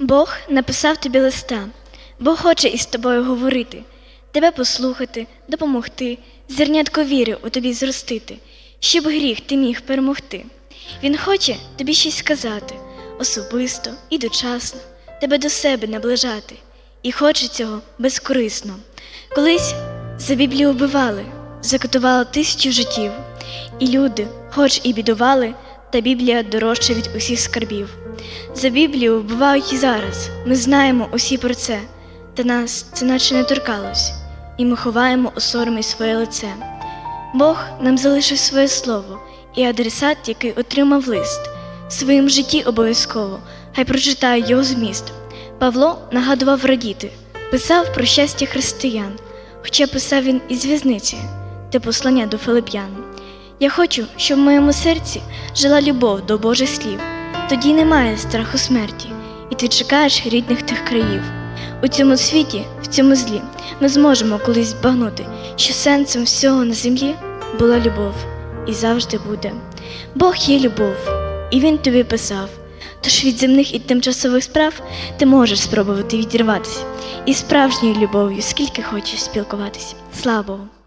Бог написав тобі листа, Бог хоче із тобою говорити, тебе послухати, допомогти, зернятко віри у тобі зростити, щоб гріх ти міг перемогти. Він хоче тобі щось сказати, особисто і дочасно, тебе до себе наближати, і хоче цього безкорисно. Колись за Біблію вбивали, закатували тисячу життів, і люди, хоч і бідували, та Біблія дорожча від усіх скарбів. За Біблію вбивають і зараз, ми знаємо усі про це, та нас це наче не торкалось, і ми ховаємо у соромі своє лице. Бог нам залишив своє слово і адресат, який отримав лист, в своїм житті обов'язково, хай прочитає його зміст. Павло нагадував радіти, писав про щастя християн, хоча писав він із в'язниці, те послання до Филип'ян. Я хочу, щоб в моєму серці жила любов до Божих слів. Тоді немає страху смерті, і ти чекаєш рідних тих країв. У цьому світі, в цьому злі, ми зможемо колись збагнути, що сенсом всього на землі була любов і завжди буде. Бог є любов, і Він тобі писав. Тож від земних і тимчасових справ ти можеш спробувати відірватися і справжньою любов'ю, скільки хочеш спілкуватися. Слава Богу!